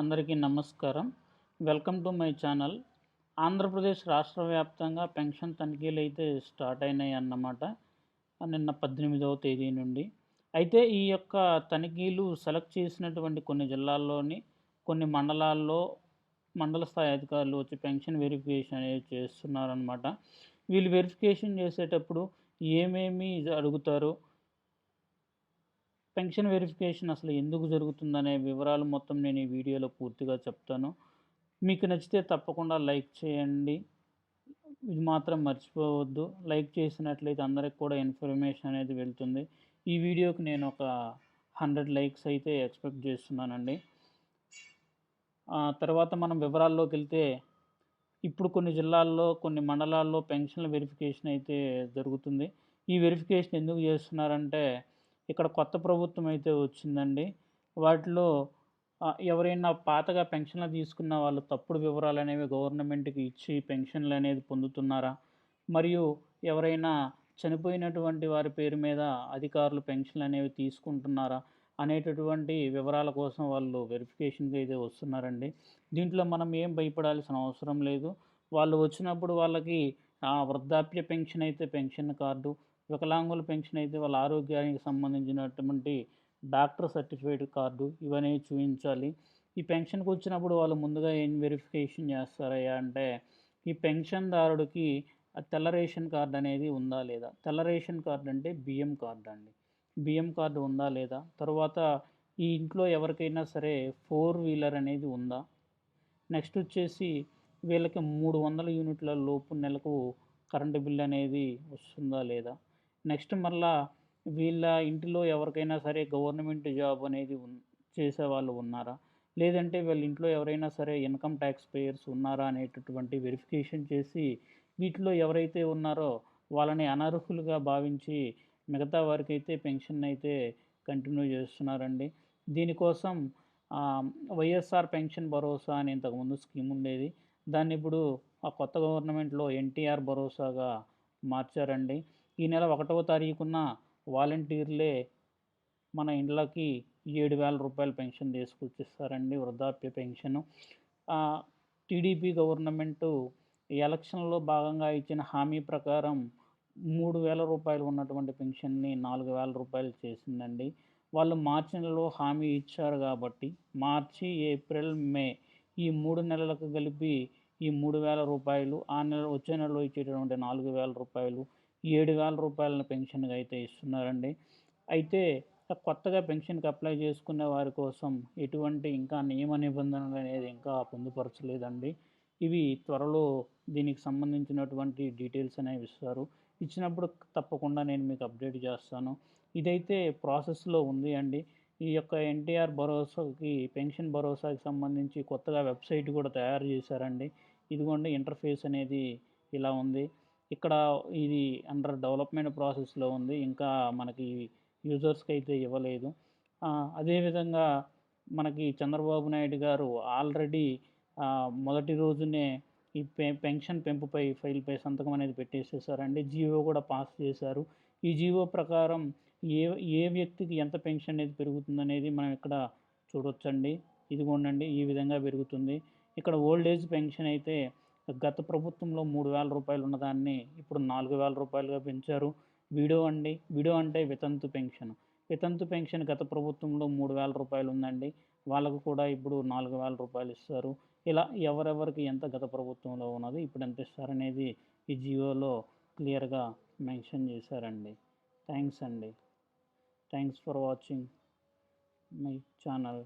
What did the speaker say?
అందరికీ నమస్కారం. Welcome to my channel. Andhra Pradesh రాష్ట్ర వ్యాప్తంగా పెన్షన్ తనిఖీలు అయితే స్టార్ట్ అయినాయి అన్నమాట. నిన్న పద్దెనిమిదవ తేదీ నుండి. అయితే ఈ యొక్క తనిఖీలు సెలెక్ట్ చేసినటువంటి కొన్ని జిల్లాల్లోని కొన్ని మండలాల్లో మండల స్థాయి అధికారులు వచ్చి పెన్షన్ వెరిఫికేషన్ అనేది చేస్తున్నారనమాట వీళ్ళు వెరిఫికేషన్ చేసేటప్పుడు ఏమేమి అడుగుతారు? పెన్షన్ వెరిఫికేషన్ అసలు ఎందుకు జరుగుతుందనే వివరాలు మొత్తం నేను ఈ వీడియోలో పూర్తిగా చెప్తాను. మీకు నచ్చితే తప్పకుండా లైక్ చేయండి. ఇది మాత్రం మర్చిపోవద్దు. లైక్ చేసినట్లయితే అందరికి కూడా ఇన్ఫర్మేషన్ అనేది వెళ్తుంది. ఈ వీడియోకి నేను ఒక హండ్రెడ్ లైక్స్ అయితే ఎక్స్పెక్ట్ చేస్తున్నానండి. తర్వాత మనం వివరాల్లోకి వెళ్తే ఇప్పుడు కొన్ని జిల్లాల్లో కొన్ని మండలాల్లో పెన్షన్ల వెరిఫికేషన్ అయితే జరుగుతుంది. ఈ వెరిఫికేషన్ ఎందుకు చేస్తున్నారంటే ఇక్కడ కొత్త ప్రభుత్వం అయితే వచ్చిందండి. వాటిలో ఎవరైనా పాతగా పెన్షన్లు తీసుకున్న వాళ్ళు తప్పుడు వివరాలు అనేవి గవర్నమెంట్కి ఇచ్చి పెన్షన్లు అనేది పొందుతున్నారా? మరియు ఎవరైనా చనిపోయినటువంటి వారి పేరు మీద అధికారులు పెన్షన్లు అనేవి తీసుకుంటున్నారా? అనేటటువంటి వివరాల కోసం వాళ్ళు వెరిఫికేషన్కి అయితే వస్తున్నారండి. దీంట్లో మనం ఏం భయపడాల్సిన అవసరం లేదు. వాళ్ళు వచ్చినప్పుడు వాళ్ళకి వృద్ధాప్య పెన్షన్ అయితే పెన్షన్ కార్డు వికలాంగుల పెన్షన్ అయితే వాళ్ళ ఆరోగ్యానికి సంబంధించినటువంటి డాక్టర్ సర్టిఫికేట్ కార్డు ఇవన్నీ చూపించాలి ఈ పెన్షన్కి వచ్చినప్పుడు వాళ్ళు ముందుగా ఏం వెరిఫికేషన్ చేస్తారయ్యా అంటే ఈ పెన్షన్దారుడికి తెల్ల రేషన్ కార్డు అనేది ఉందా లేదా? తెల్ల రేషన్ కార్డు అంటే బియ్యం కార్డు అండి. బియ్యం కార్డు ఉందా లేదా? తర్వాత ఈ ఇంట్లో ఎవరికైనా సరే ఫోర్ వీలర్ అనేది ఉందా? నెక్స్ట్ వచ్చేసి వీళ్ళకి మూడు వందల యూనిట్ల లోపు నెలకు కరెంటు బిల్ అనేది వస్తుందా లేదా? నెక్స్ట్ మళ్ళా వీళ్ళ ఇంటిలో ఎవరికైనా సరే గవర్నమెంట్ జాబ్ అనేది చేసే వాళ్ళు ఉన్నారా? లేదంటే వీళ్ళ ఇంట్లో ఎవరైనా సరే ఇన్కమ్ ట్యాక్స్ పేయర్స్ ఉన్నారా అనేటటువంటి వెరిఫికేషన్ చేసి వీటిలో ఎవరైతే ఉన్నారో వాళ్ళని అనర్హులుగా భావించి మిగతా వారికి అయితే పెన్షన్ అయితే కంటిన్యూ చేస్తున్నారండి. దీనికోసం వైఎస్ఆర్ పెన్షన్ భరోసా అని ఇంతకుముందు స్కీమ్ ఉండేది. దాన్ని ఇప్పుడు ఆ కొత్త గవర్నమెంట్లో ఎన్టీఆర్ భరోసాగా మార్చారండి. ఈ నెల ఒకటవ తారీఖున వాలంటీర్లే మన ఇండ్లకి ఏడు వేల రూపాయల పెన్షన్ తీసుకొచ్చిస్తారండి వృద్ధాప్య పెన్షన్. టీడీపీ గవర్నమెంటు ఎలక్షన్లో భాగంగా ఇచ్చిన హామీ ప్రకారం మూడు వేల రూపాయలు ఉన్నటువంటి పెన్షన్ని నాలుగు వేల రూపాయలు చేసిందండి. వాళ్ళు మార్చి నెలలో హామీ ఇచ్చారు కాబట్టి మార్చి ఏప్రిల్ మే ఈ మూడు నెలలకు కలిపి ఈ మూడు వేల రూపాయలు ఆ నెల వచ్చే నెలలో ఇచ్చేటటువంటి నాలుగు వేల రూపాయలు ఏడు వేల రూపాయలను పెన్షన్గా అయితే ఇస్తున్నారండి. అయితే కొత్తగా పెన్షన్కి అప్లై చేసుకునే వారి కోసం ఎటువంటి ఇంకా నియమ నిబంధనలు అనేది ఇంకా పొందుపరచలేదండి. ఇవి త్వరలో దీనికి సంబంధించినటువంటి డీటెయిల్స్ అనేవి ఇస్తారు. ఇచ్చినప్పుడు తప్పకుండా నేను మీకు అప్డేట్ చేస్తాను. ఇదైతే ప్రాసెస్లో ఉంది అండి. ఈ యొక్క ఎన్టీఆర్ భరోసాకి పెన్షన్ భరోసాకి సంబంధించి కొత్తగా వెబ్సైట్ కూడా తయారు చేశారండి. ఇదిగోండి ఇంటర్ఫేస్ అనేది ఇలా ఉంది. ఇక్కడ ఇది అండర్ డెవలప్మెంట్ ప్రాసెస్లో ఉంది. ఇంకా మనకి యూజర్స్కి అయితే ఇవ్వలేదు. అదేవిధంగా మనకి చంద్రబాబు నాయుడు గారు ఆల్రెడీ మొదటి రోజునే ఈ పె పెన్షన్ పెంపుపై ఫైల్పై సంతకం అనేది పెట్టేసేసారండి. జీవో కూడా పాస్ చేశారు. ఈ జీవో ప్రకారం ఏ ఏ వ్యక్తికి ఎంత పెన్షన్ అనేది పెరుగుతుందనేది మనం ఇక్కడ చూడొచ్చండి. ఇదిగోండి ఈ విధంగా పెరుగుతుంది. ఇక్కడ ఓల్డ్ ఏజ్ పెన్షన్ అయితే గత ప్రభుత్వంలో మూడు వేల రూపాయలు ఉన్నదాన్ని ఇప్పుడు నాలుగు వేల రూపాయలుగా పెంచారు. విడో అండి విడో అంటే వితంతు పెన్షన్. వితంతు పెన్షన్ గత ప్రభుత్వంలో మూడు వేల రూపాయలు ఉందండి. వాళ్ళకు కూడా ఇప్పుడు నాలుగు వేల రూపాయలు ఇస్తారు. ఇలా ఎవరెవరికి ఎంత గత ప్రభుత్వంలో ఉన్నది ఇప్పుడు ఎంత ఇస్తారనేది ఈ జియోలో క్లియర్గా మెన్షన్ చేశారండి. థ్యాంక్స్ అండి. Thanks for watching my channel.